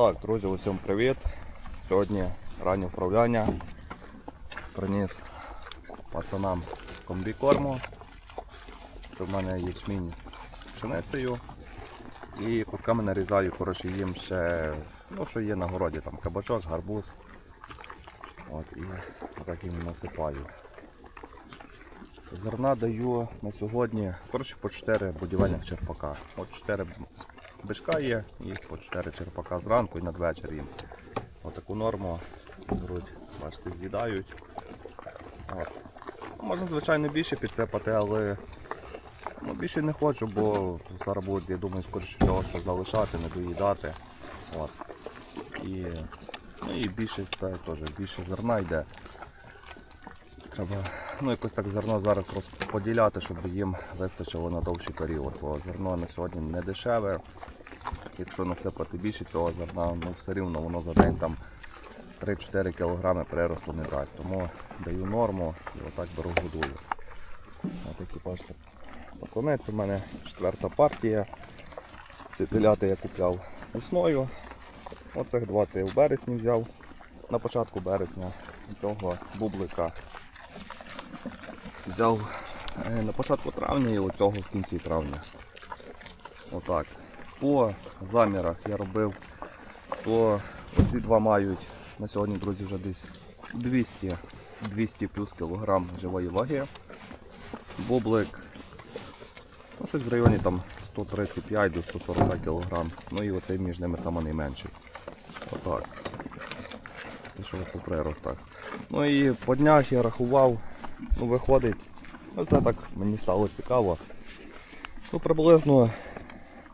Так, друзі, усім привіт. Сьогодні раннє вправляння. Приніс пацанам комбікорму. Це в мене ячмінь з пшеницею. І кусками нарізаю, коротше, їм ще, ну що є на городі, там кабачок, гарбуз. От, і так їм насипаю. Зерна даю на сьогодні коротше, по 4 будівельних черпака. От 4 бичка є, і по 4 черпака зранку і надвечір їм. Отаку норму беруть, бачите, з'їдають. От. Ну, Можна, звичайно, більше підсипати, але ну, більше не хочу, бо зараз буде, я думаю, скоріше всього, що залишати, не доїдати. От. І, ну, і більше це теж більше зерна йде. Треба ну, якось так зерно зараз розподіляти, щоб їм вистачило на довший період. Бо зерно на сьогодні не дешеве. Якщо насипати більше цього зерна, ну все рівно воно за день там 3-4 кг приросту не дасть. Тому даю норму і отак беру годую. Ось такі бачите. Пацани, це в мене четверта партія. Ці теляти я купляв весною. Оцих два це я в березні взяв. На початку березня цього бублика взяв е, на початку травня і оцього в кінці травня. Отак. По замірах я робив, то оці два мають на сьогодні, друзі, вже десь 200 200 плюс кілограм живої ваги. Бублик ну, щось в районі там 135 до 140 кілограм. Ну і оцей між ними саме найменший. Отак. Це що по приростах. Ну і по днях я рахував, ну виходить, це так мені стало цікаво. Ну приблизно,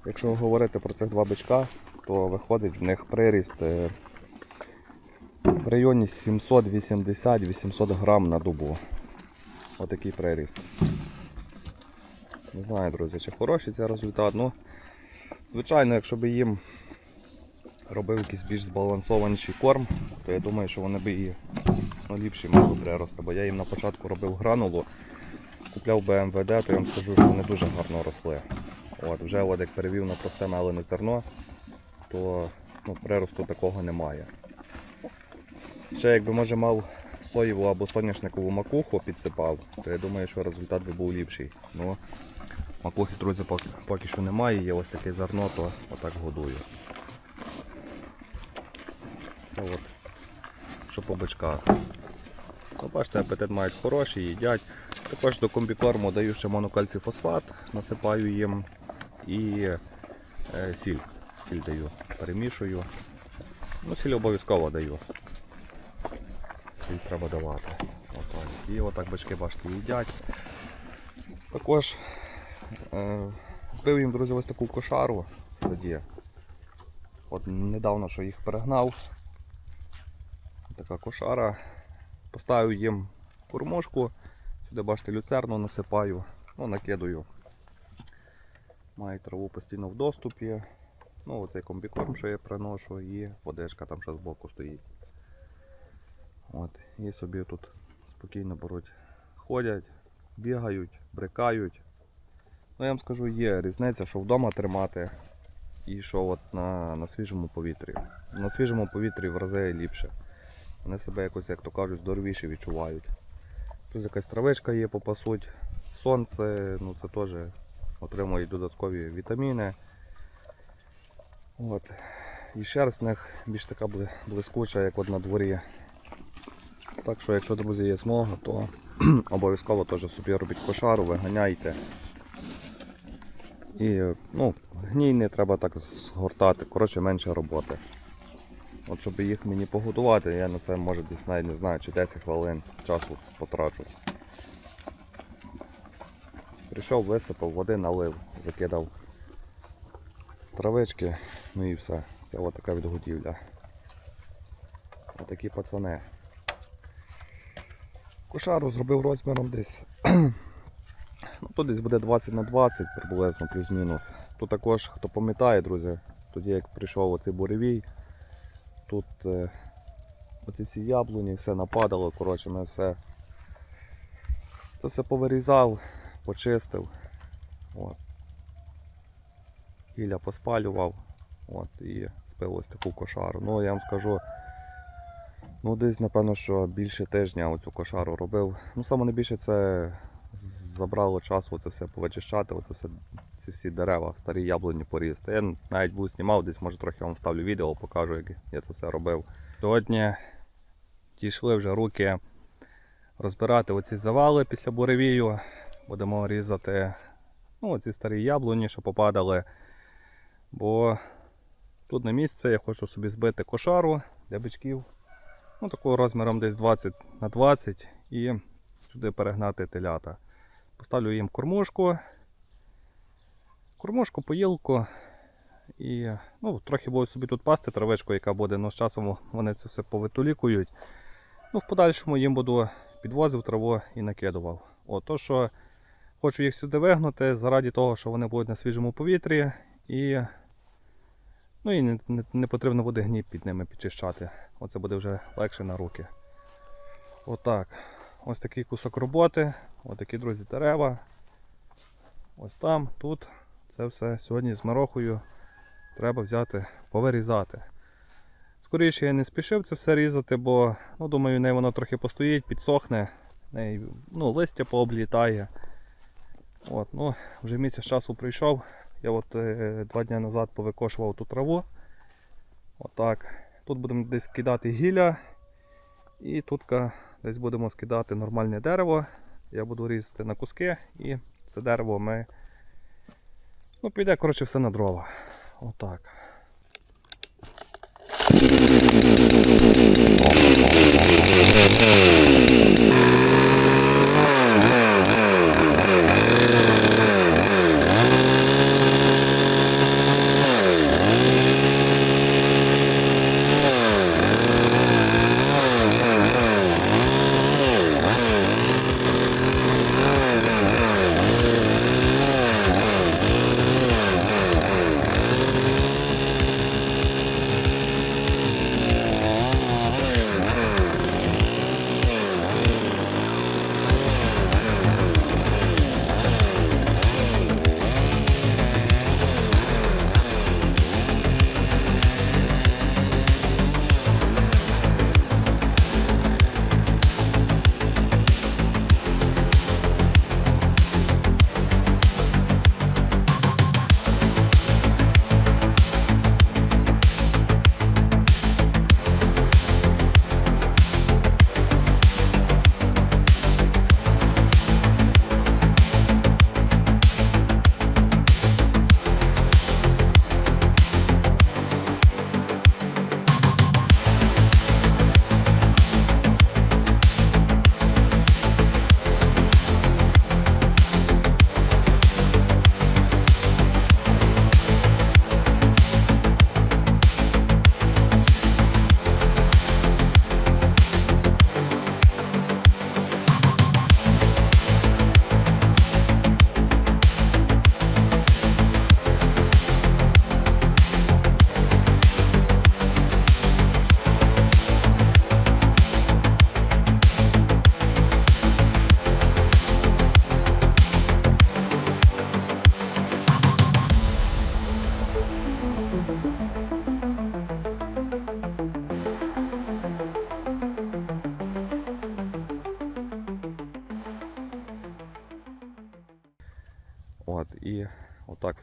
якщо говорити про цих два бичка, то виходить в них приріст е, в районі 780-800 грам на добу. Отакий приріст. Не знаю, друзі, чи хороший це результат. Ну, звичайно, якщо б їм робив якийсь більш збалансованіший корм, то я думаю, що вони б і ну, ліпші мали прирости. Бо я їм на початку робив гранулу, купляв БМВД, то я вам скажу, що вони дуже гарно росли. От, вже от як перевів на просте мелене зерно, то ну, приросту такого немає. Ще якби може мав соєву або соняшникову макуху підсипав, то я думаю, що результат би був ліпший. Ну, макухи, друзі, поки, поки що немає, є ось таке зерно, то отак годую. Це от, що по бичках. Ну, бачите, апетит мають хороший, їдять. Також до комбікорму даю ще монокальцифосфат, насипаю їм і е, сіль. Сіль даю, перемішую. Ну, сіль обов'язково даю. Сіль треба давати. Отак. І отак бички бачите їдять. Також е, збив їм, друзі, ось таку кошару саді. От недавно що їх перегнав. Така кошара. Поставив їм кормушку. Сюди бачите люцерну насипаю, ну, накидаю. Має траву постійно в доступі. Ну, оцей комбікорм, що я приношу, і водичка там ще збоку стоїть. От, І собі тут спокійно беруть, ходять, бігають, брикають. Ну я вам скажу, є різниця, що вдома тримати і що от на, на свіжому повітрі. На свіжому повітрі в рази ліпше. Вони себе якось, як то кажуть, здоровіше відчувають. Тут якась травичка є, попасуть. Сонце, ну це теж отримують додаткові вітаміни. От. І шерсть в них більш така блискуча, як от на дворі. Так що, якщо, друзі, є змога, то обов'язково теж собі робіть кошару, виганяйте. І ну, гній не треба так згортати, коротше менше роботи. От щоб їх мені погодувати, я на це може десь навіть не знаю, чи 10 хвилин часу потрачу. Прийшов, висипав, води налив, закидав травички, ну і все. Це от така відгодівля. Отакі пацани. Кошару зробив розміром десь. ну, тут десь буде 20 на 20 приблизно, плюс-мінус. Тут також, хто пам'ятає, друзі, тоді як прийшов оцей буревій, тут е, оці всі яблуні, все нападало, коротше, ми все це все повирізав, почистив. От. Гілля поспалював. От, і розпив ось таку кошару. Ну я вам скажу, ну десь напевно, що більше тижня оцю кошару робив. Ну саме найбільше це забрало часу це все повичищати, оце все, ці всі дерева, старі яблуні порізати. Я навіть був знімав, десь може трохи вам вставлю відео, покажу, як я це все робив. Сьогодні дійшли вже руки розбирати оці завали після буревію. Будемо різати ну, ці старі яблуні, що попадали. Бо тут на місце я хочу собі збити кошару для бичків. Ну, такого розміром десь 20 на 20 і сюди перегнати телята. Поставлю їм кормушку, кормушку, поїлку. І ну, трохи буду собі тут пасти травичку, яка буде, але з часом вони це все повитолікують. Ну, в подальшому їм буду підвозив траву і накидував. О, то, що хочу їх сюди вигнути заради того, що вони будуть на свіжому повітрі і, ну, і не, не, не потрібно буде гній під ними підчищати. Оце буде вже легше на руки. Отак. Ось такий кусок роботи, ось такі, друзі, дерева. Ось там, тут. Це все сьогодні з марохою треба взяти, повирізати. Скоріше я не спішив це все різати, бо ну, думаю, не воно трохи постоїть, підсохне, не, ну, листя пооблітає. От, ну, вже місяць часу прийшов. Я от е, два дні назад повикошував ту траву. Отак. Тут будемо десь кидати гілля. І тут десь будемо скидати нормальне дерево. Я буду різати на куски і це дерево ми. Ну, піде, коротше, все на дрова. Отак.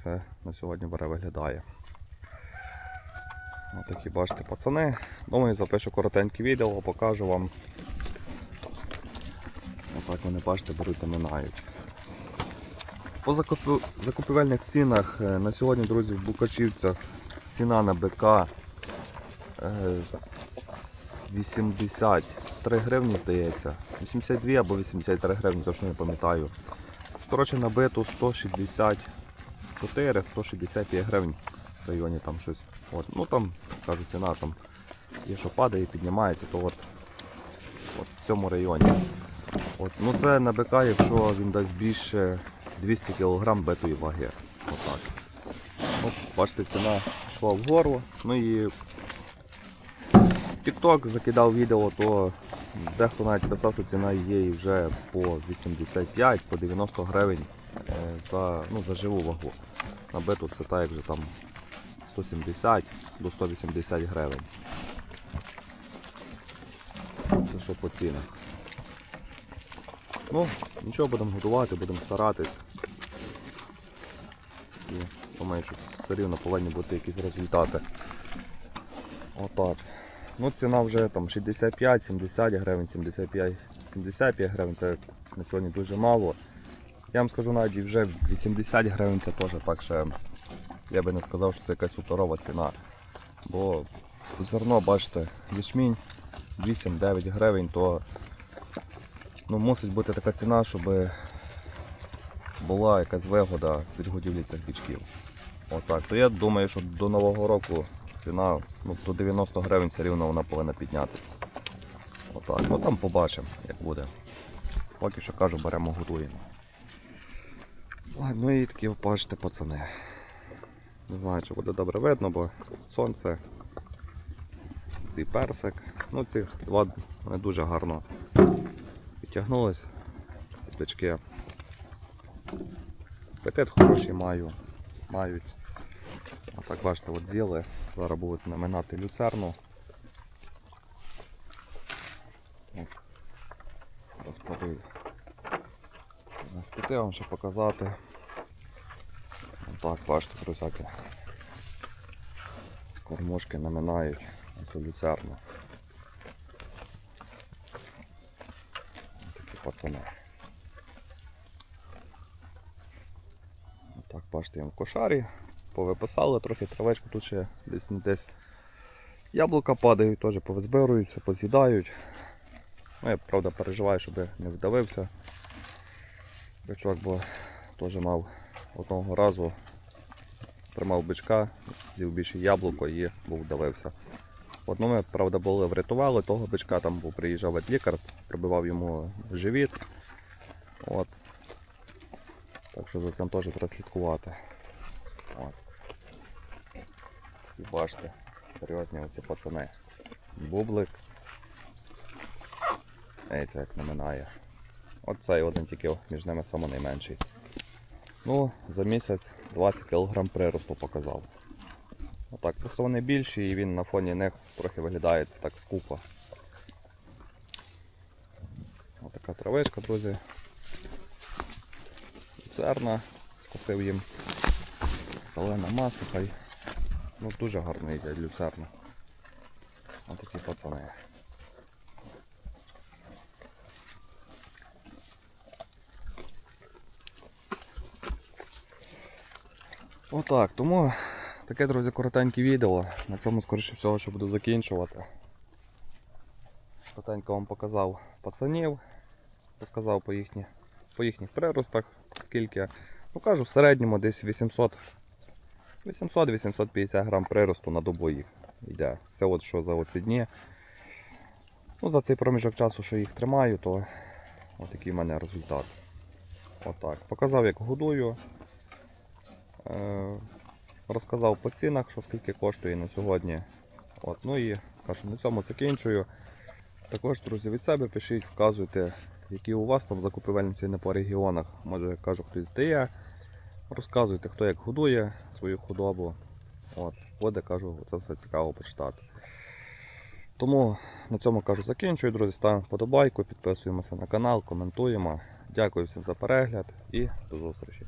Все на сьогодні бере виглядає. От такі бачите, пацани. Думаю, запишу коротеньке відео, покажу вам. Отак вони бачите, беруть та минають. По закупівельних цінах е, на сьогодні, друзі, в Букачівцях ціна на БК е, 83 гривні, здається. 82 або 83 гривні, точно не пам'ятаю. Коротше, набито 164, 165 гривень в районі там щось. От. Ну там, кажу, ціна там є, що падає, піднімається, то от, от в цьому районі. От. Ну це на БК, якщо він дасть більше 200 кг битої ваги. Отак. От, бачите, ціна йшла вгору. Ну і TikTok закидав відео, то дехто навіть писав, що ціна є вже по 85, по 90 гривень е, за, ну, за живу вагу. Набиту це так, як же там 170 до 180 гривень. Це що по цінах. Ну, нічого будемо готувати, будемо старатись. І що все рівно повинні бути якісь результати. Отак. Ну ціна вже там 65-70 гривень, 75, 75 гривень це на сьогодні дуже мало. Я вам скажу навіть вже 80 гривень це теж так ще. Я би не сказав, що це якась суперова ціна. Бо зерно, бачите, ячмінь 8-9 гривень, то ну, мусить бути така ціна, щоб була якась вигода від годівлі цих бічків. Отак. То я думаю, що до Нового року ціна ну, до 90 гривень все рівно вона повинна піднятися. Отак. Ну там побачимо, як буде. Поки що кажу, беремо, готуємо. Ладно, ну і такі бачите, пацани. Не знаю, чи буде добре видно, бо сонце, цей персик. Ну ці два вони дуже гарно підтягнулись. Ці бички. Апетит хороший маю. мають. А так бачите, от з'їли. Зараз будуть наминати люцерну. От. Піти вам ще показати. Так, бачите, друзяки. Кормушки наминають цю люцерну. Такі пацани. Так, бачите, їм в кошарі. Повиписали трохи травичку, тут ще десь не десь яблука падають, теж повизбируються, поз'їдають. Ну, я правда переживаю, щоб не вдавився. Бичок, бо теж мав одного разу тримав бичка, з'їв більше яблуко і був вдавився. Одну ми, правда, були врятували того бичка, там був приїжджав лікар, пробивав йому живіт. От. Так що за цим теж треба слідкувати. От. І бачите, серйозні оці пацани. Бублик. Дивіться, як наминає. Оцей один тільки між ними саме найменший. Ну, за місяць 20 кг приросту показав. Отак, просто вони більші і він на фоні них трохи виглядає так скупо. Отака травичка, друзі. Церна, скусив їм солена маса, хай. Ну дуже гарно їдять люцерна. Отакі пацани. Отак, тому таке, друзі, коротеньке відео. На цьому, скоріше всього, що буду закінчувати. Коротенько вам показав пацанів, розказав по, їхні, по їхніх приростах, скільки. Ну кажу, в середньому десь 800 800-850 грам приросту на добу їх йде. Це от що за оці дні. Ну, За цей проміжок часу, що їх тримаю, то отакий в мене результат. Отак. Показав, як годую. Е, розказав по цінах, що скільки коштує на сьогодні. От, ну і кажу, на цьому закінчую. Також, друзі, від себе пишіть, вказуйте, які у вас там закупівельні ціни по регіонах. Може, кажу, хтось здає. Розказуйте, хто як годує свою худобу. От, буде, кажу, це все цікаво почитати. Тому на цьому кажу закінчую, друзі. Ставимо вподобайку, підписуємося на канал, коментуємо. Дякую всім за перегляд і до зустрічі.